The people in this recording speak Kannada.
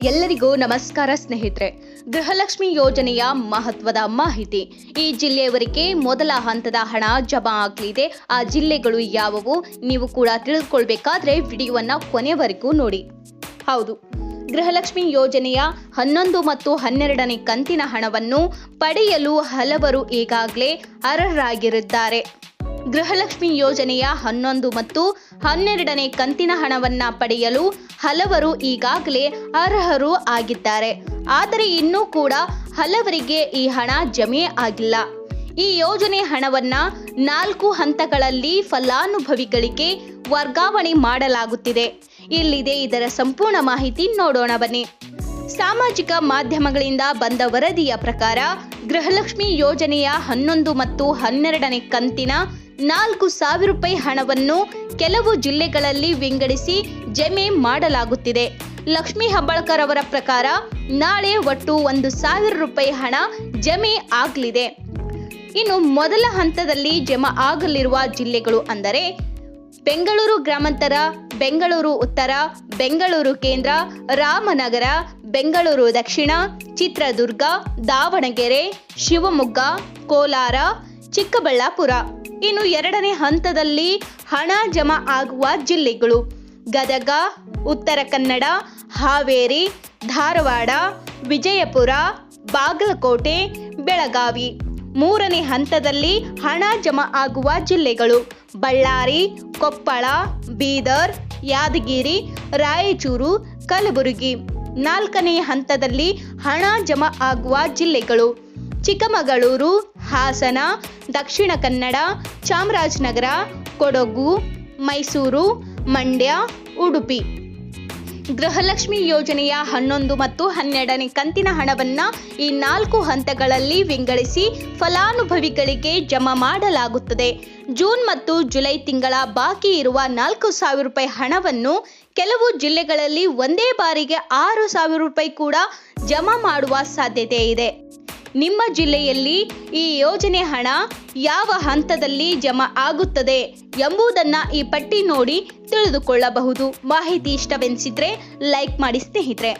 ಎಲ್ಲರಿಗೂ ನಮಸ್ಕಾರ ಸ್ನೇಹಿತರೆ. ಗೃಹಲಕ್ಷ್ಮಿ ಯೋಜನೆಯ ಮಹತ್ವದ ಮಾಹಿತಿ. ಈ ಜಿಲ್ಲೆಯವರಿಗೆ ಮೊದಲ ಹಂತದ ಹಣ ಜಮಾ ಆಗಲಿದೆ. ಆ ಜಿಲ್ಲೆಗಳು ಯಾವುವು? ನೀವು ಕೂಡ ತಿಳಿದುಕೊಳ್ಬೇಕಾದ್ರೆ ವಿಡಿಯೋವನ್ನ ಕೊನೆವರೆಗೂ ನೋಡಿ. ಹೌದು. ಗೃಹಲಕ್ಷ್ಮಿ ಯೋಜನೆಯ ಹನ್ನೊಂದು ಮತ್ತು ಹನ್ನೆರಡನೇ ಕಂತಿನ ಹಣವನ್ನು ಪಡೆಯಲು ಹಲವರು ಈಗಾಗಲೇ ಅರ್ಹರಾಗಿರುತ್ತಾರೆ ಗೃಹಲಕ್ಷ್ಮಿ ಯೋಜನೆಯ ಹನ್ನೊಂದು ಮತ್ತು ಹನ್ನೆರಡನೇ ಕಂತಿನ ಹಣವನ್ನ ಪಡೆಯಲು ಹಲವರು ಈಗಾಗಲೇ ಅರ್ಹರು ಆಗಿದ್ದಾರೆ. ಆದರೆ ಇನ್ನೂ ಕೂಡ ಹಲವರಿಗೆ ಈ ಹಣ ಜಮೆ ಆಗಿಲ್ಲ. ಈ ಯೋಜನೆ ಹಣವನ್ನ ನಾಲ್ಕು ಹಂತಗಳಲ್ಲಿ ಫಲಾನುಭವಿಗಳಿಗೆ ವರ್ಗಾವಣೆ ಮಾಡಲಾಗುತ್ತಿದೆ. ಇಲ್ಲಿದೆ ಇದರ ಸಂಪೂರ್ಣ ಮಾಹಿತಿ ನೋಡೋಣ ಬನ್ನಿ. ಸಾಮಾಜಿಕ ಮಾಧ್ಯಮಗಳಿಂದ ಬಂದ ವರದಿಯ ಪ್ರಕಾರ ಗೃಹಲಕ್ಷ್ಮಿ ಯೋಜನೆಯ ಹನ್ನೊಂದು ಮತ್ತು ಹನ್ನೆರಡನೇ ಕಂತಿನ ನಾಲ್ಕು ಸಾವಿರ ರೂಪಾಯಿ ಹಣವನ್ನು ಕೆಲವು ಜಿಲ್ಲೆಗಳಲ್ಲಿ ವಿಂಗಡಿಸಿ ಜಮೆ ಮಾಡಲಾಗುತ್ತಿದೆ. ಲಕ್ಷ್ಮೀ ಹಬ್ಬಳ್ಕರ್ ಅವರ ಪ್ರಕಾರ ನಾಳೆ ಒಟ್ಟು ಒಂದು ಸಾವಿರ ರೂಪಾಯಿ ಹಣ ಜಮೆ ಆಗಲಿದೆ. ಇನ್ನು ಮೊದಲ ಹಂತದಲ್ಲಿ ಜಮಾ ಆಗಲಿರುವ ಜಿಲ್ಲೆಗಳು ಅಂದರೆ ಬೆಂಗಳೂರು ಗ್ರಾಮಾಂತರ, ಬೆಂಗಳೂರು ಉತ್ತರ, ಬೆಂಗಳೂರು ಕೇಂದ್ರ, ರಾಮನಗರ, ಬೆಂಗಳೂರು ದಕ್ಷಿಣ, ಚಿತ್ರದುರ್ಗ, ದಾವಣಗೆರೆ, ಶಿವಮೊಗ್ಗ, ಕೋಲಾರ, ಚಿಕ್ಕಬಳ್ಳಾಪುರ. ಇನ್ನು ಎರಡನೇ ಹಂತದಲ್ಲಿ ಹಣ ಜಮಾ ಆಗುವ ಜಿಲ್ಲೆಗಳು. ಗದಗ, ಉತ್ತರ ಕನ್ನಡ, ಹಾವೇರಿ, ಧಾರವಾಡ, ವಿಜಯಪುರ, ಬಾಗಲಕೋಟೆ, ಬೆಳಗಾವಿ. ಮೂರನೇ ಹಂತದಲ್ಲಿ ಹಣ ಜಮಾ ಆಗುವ ಜಿಲ್ಲೆಗಳು. ಬಳ್ಳಾರಿ, ಕೊಪ್ಪಳ, ಬೀದರ್, ಯಾದಗಿರಿ, ರಾಯಚೂರು, ಕಲಬುರಗಿ. ನಾಲ್ಕನೇ ಹಂತದಲ್ಲಿ ಹಣ ಜಮಾ ಆಗುವ ಜಿಲ್ಲೆಗಳು. ಚಿಕ್ಕಮಗಳೂರು ಹಾಸನ, ದಕ್ಷಿಣ ಕನ್ನಡ, ಚಾಮರಾಜನಗರ, ಕೊಡಗು, ಮೈಸೂರು, ಮಂಡ್ಯ, ಉಡುಪಿ. ಗೃಹಲಕ್ಷ್ಮಿ ಯೋಜನೆಯ ಹನ್ನೊಂದು ಮತ್ತು ಹನ್ನೆರಡನೇ ಕಂತಿನ ಹಣವನ್ನು ಈ ನಾಲ್ಕು ಹಂತಗಳಲ್ಲಿ ವಿಂಗಡಿಸಿ ಫಲಾನುಭವಿಗಳಿಗೆ ಜಮಾ ಮಾಡಲಾಗುತ್ತದೆ. ಜೂನ್ ಮತ್ತು ಜುಲೈ ತಿಂಗಳ ಬಾಕಿ ಇರುವ ನಾಲ್ಕು ಸಾವಿರ ರೂಪಾಯಿ ಹಣವನ್ನು ಕೆಲವು ಜಿಲ್ಲೆಗಳಲ್ಲಿ ಒಂದೇ ಬಾರಿಗೆ ಆರು ಸಾವಿರ ರೂಪಾಯಿ ಕೂಡ ಜಮಾ ಮಾಡುವ ಸಾಧ್ಯತೆ ಇದೆ ನಿಮ್ಮ ಜಿಲ್ಲೆಯಲ್ಲಿ ಈ ಯೋಜನೆ ಹಣ ಯಾವ ಹಂತದಲ್ಲಿ ಜಮಾ ಆಗುತ್ತದೆ ಎಂಬುದನ್ನ ಈ ಪಟ್ಟಿ ನೋಡಿ ತಿಳಿದುಕೊಳ್ಳಬಹುದು. ಮಾಹಿತಿ ಇಷ್ಟವೆನಿಸಿದ್ರೆ ಲೈಕ್ ಮಾಡಿ ಸ್ನೇಹಿತರೆ.